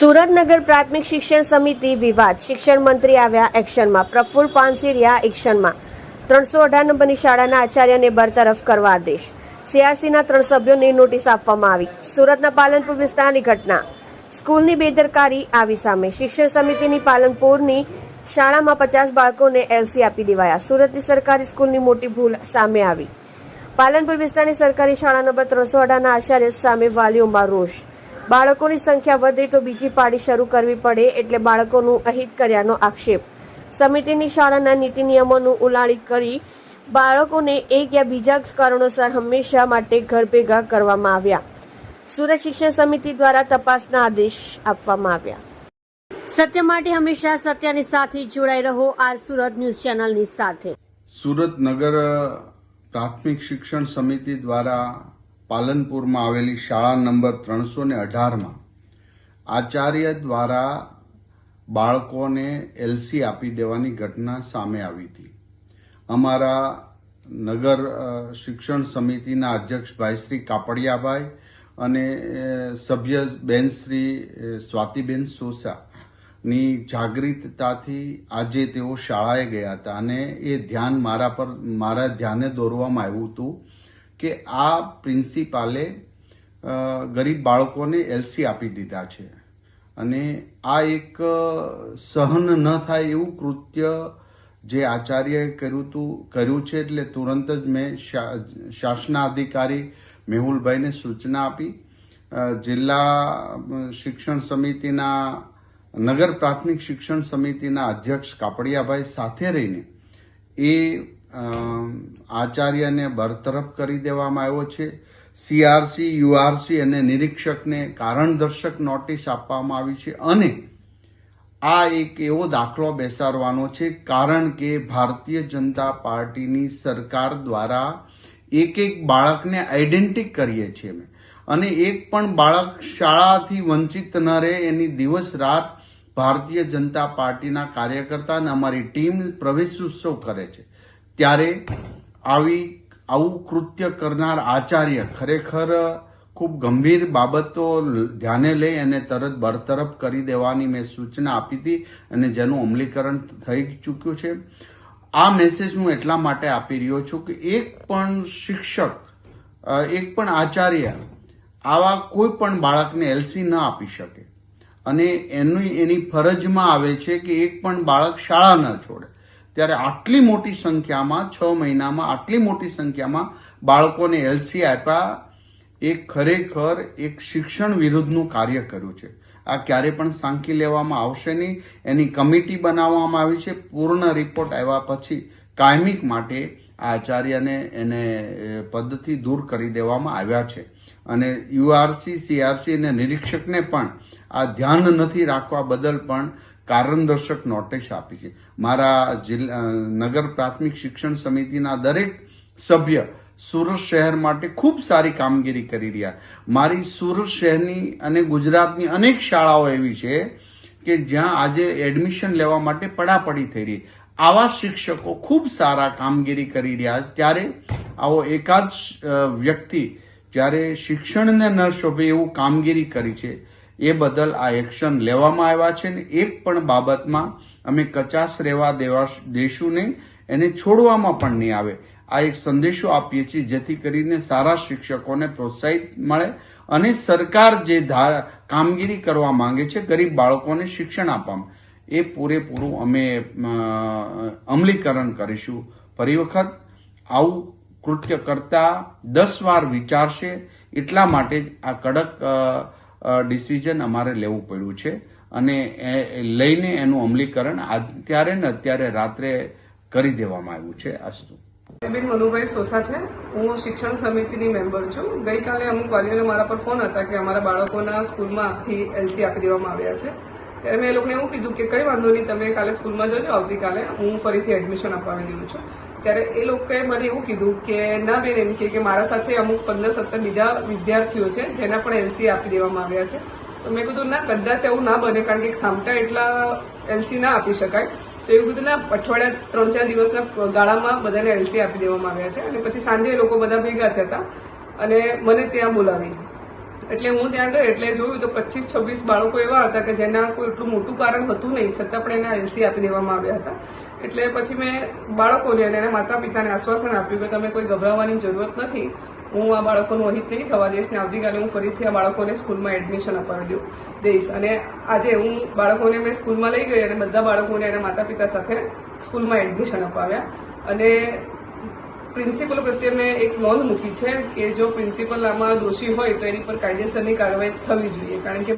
સુરતનગર પ્રાથમિક શિક્ષણ સમિતિ વિવાદ. શિક્ષણ મંત્રી આવ્યા એક્શનમાં. પ્રફુલ્લ પાનસીરિયા એક્શનમાં. ત્રણસો અઢાર નંબરની શાળાના આચાર્યને બરતરફ કરવા આદેશ. સીઆરસીના ત્રણ સભ્યોને નોટિસ આપવામાં આવી. સુરતના પાલનપુર વિસ્તારની ઘટના. સ્કૂલની બેદરકારી આવી સામે. શિક્ષણ સમિતિની પાલનપુરની શાળામાં પચાસ બાળકોને એલસી આપી દેવાયા. સુરતની સરકારી સ્કૂલની મોટી ભૂલ સામે આવી. પાલનપુર વિસ્તારની સરકારી શાળા નંબર ત્રણસો અઢારના આચાર્ય સામે વાલીઓમાં રોષ. બાળકોની સંખ્યા વધે તો બીજી પાળી શરૂ કરવી પડે એટલે બાળકોનું અહિત કર્યાનો આક્ષેપ. સમિતિની શાળાના નીતિ નિયમોનું ઉલાળી કરી બાળકોને એક યા બીજા કારણોસર હંમેશા માટે ઘર ભેગા કરવામાં આવ્યા. સુરત શિક્ષણ સમિતિ દ્વારા તપાસના આદેશ આપવામાં આવ્યા. સત્ય માટે હંમેશા સત્યની સાથે જોડાઈ રહો, આર સુરત ન્યૂઝ ચેનલની સાથે. સુરત નગર પ્રાથમિક શિક્ષણ સમિતિ દ્વારા પાલનપુરમાં આવેલી શાળા નંબર ત્રણસો ને અઢારમાં આચાર્ય દ્વારા બાળકોને એલસી આપી દેવાની ઘટના સામે આવી હતી. અમારા નગર શિક્ષણ સમિતિના અધ્યક્ષ ભાઈ શ્રી કાપડિયાભાઈ અને સભ્ય બેન શ્રી સ્વાતિબેન સોસા ની જાગૃતતાથી આજે તેઓ શાળાએ ગયા હતા અને એ ધ્યાન મારા પર, મારા ધ્યાને દોરવામાં આવ્યું હતું. કે આ પ્રિન્સિપાલે ગરીબ બાળકોને એલસી આપી દીધા છે. અને આ એક સહન ન થાય એવું કૃત્ય જે આચાર્યએ કર્યું હતું કર્યું છે એટલે તુરંત જ મેં શા- શાસનાધિકારી મેહુલભાઈને સૂચના આપી. જિલ્લા શિક્ષણ સમિતિના, નગર પ્રાથમિક શિક્ષણ સમિતિના અધ્યક્ષ કાપડિયાભાઈ સાથે રહીને એ આચાર્યને બરતરફ કરી દેવામાં આવ્યો છે. સીઆરસી યુઆરસી અને નિરીક્ષકને કારણદર્શક નોટિસ આપવામાં આવી છે અને આ એક એવો દાખલો બેસાડવાનો છે, કારણ કે ભારતીય જનતા પાર્ટીની સરકાર દ્વારા એક એક બાળકને આઈડેન્ટિક કરીએ છીએ અમે. અને એક પણ બાળક શાળાથી વંચિત ન રહે એની દિવસ રાત ભારતીય જનતા પાર્ટીના કાર્યકર્તા અને અમારી ટીમ પ્રવેશ ઉત્સવ કરે છે. ત્યારે આવી, આવું કૃત્ય કરનાર આચાર્ય ખરેખર ખૂબ ગંભીર બાબતો ધ્યાને લઈ અને તરત બરતરફ કરી દેવાની મેં સૂચના આપી હતી અને જેનું અમલીકરણ થઈ ચૂક્યું છે. આ મેસેજ હું એટલા માટે આપી રહ્યો છું કે એક પણ શિક્ષક એક પણ આચાર્ય આવા કોઈ પણ બાળકને એલસી ન આપી શકે. અને એની એની ફરજમાં આવે છે કે એક પણ બાળક શાળા ન છોડે. ત્યારે આટલી મોટી સંખ્યામાં છ મહિનામાં, આટલી મોટી સંખ્યામાં બાળકોને એલસી આપ્યા. એ ખરેખર એક શિક્ષણ વિરુદ્ધનું કાર્ય કર્યું છે. આ ક્યારે પણ સાંકી લેવામાં આવશે નહીં. એની કમિટી બનાવવામાં આવી છે. પૂર્ણ રિપોર્ટ આવ્યા પછી કાયમિક માટે આચાર્યને એને પદથી દૂર કરી દેવામાં આવ્યા છે. અને યુઆરસી સીઆરસી અને નિરીક્ષકને પણ આ ધ્યાન નથી રાખવા બદલ પણ કારણદર્શક નોટિસ આપી છે. મારા જિલ્લા નગર પ્રાથમિક શિક્ષણ સમિતિના દરેક સભ્ય સુરત શહેર માટે ખૂબ સારી કામગીરી કરી રહ્યા. મારી સુરત શહેરની અને ગુજરાતની અનેક શાળાઓ એવી છે કે જ્યાં આજે એડમિશન લેવા માટે પડાપડી થઈ રહી. આવા શિક્ષકો ખૂબ સારા કામગીરી કરી રહ્યા ત્યારે આવો એકાદ વ્યક્તિ જ્યારે શિક્ષણને ન શોભે એવું કામગીરી કરી છે એ બદલ આ એક્શન લેવામાં આવ્યા છે ને એક પણ બાબતમાં અમે કચાશ રહેવા દેવા દેશું નહીં, એને છોડવામાં પણ નહીં આવે. આ એક સંદેશો આપીએ છીએ જેથી કરીને સારા શિક્ષકોને પ્રોત્સાહિત મળે અને સરકાર જે ધાર કામગીરી કરવા માંગે છે ગરીબ બાળકોને શિક્ષણ આપવામાં. એ પૂરેપૂરું અમે અમલીકરણ કરીશું. ફરી વખત આવું કૃત્ય કરતા દસ વાર વિચારશે એટલા માટે જ આ કડક ડિસિઝન અમારે લેવું પડ્યું છે. અને લઈને એનું અમલીકરણ અત્યારે ને અત્યારે રાત્રે કરી દેવામાં આવ્યું છે અસ્તુ બેન, મનુભાઈ સોસા છે. હું શિક્ષણ સમિતિની મેમ્બર છું. ગઈકાલે અમુક વાલીઓને મારા પર ફોન હતા કે અમારા બાળકોના સ્કૂલમાંથી એલસી આપી દેવામાં આવ્યા છે. ત્યારે મેં એ લોકોને એવું કીધું કે, કઈ વાંધો નહીં, તમે કાલે સ્કૂલમાં જજો. આવતીકાલે હું ફરીથી એડમિશન અપાવી દઉં છું. ત્યારે એ લોકોએ મને એવું કીધું કે, ના બેન, એમ કે મારા સાથે અમુક પંદર સત્તર બીજા વિદ્યાર્થીઓ છે, જેના પણ એલસી આપી દેવામાં આવ્યા છે. તો મેં કીધું, ના, કદાચ એવું ના બને, કારણ કે સામટા એટલા એલસી ના આપી શકાય. તો એવું કીધું, ના, અઠવાડિયા ત્રણ ચાર દિવસના ગાળામાં બધાને એલસી આપી દેવામાં આવ્યા છે. અને પછી સાંજે લોકો બધા ભેગા થયા હતા અને મને ત્યાં બોલાવી. એટલે હું ત્યાં ગઈ, એટલે જોયું તો પચીસ છવ્વીસ બાળકો એવા હતા કે જેના કોઈ એટલું મોટું કારણ હતું નહીં, છતાં પણ એના એલસી આપી દેવામાં આવ્યા હતા. એટલે પછી મેં બાળકોને અને એના માતા પિતાને આશ્વાસન આપ્યું કે તમે કોઈ ગભરાવાની જરૂરત નથી. હું આ બાળકોનું અહિત નહીં થવા દઈશ ને આવતીકાલે હું ફરીથી આ બાળકોને સ્કૂલમાં એડમિશન અપાવી દઉં, દઈશ. અને આજે હું બાળકોને મેં સ્કૂલમાં લઈ ગઈ અને બધા બાળકોને એના માતા પિતા સાથે સ્કૂલમાં એડમિશન અપાવ્યા. અને પ્રિન્સિપલ પ્રત્યે મેં એક નોંધ મૂકી છે કે જો પ્રિન્સિપલ આમાં દોષી હોય તો એની પર કાયદેસરની કાર્યવાહી થવી જોઈએ. કારણ કે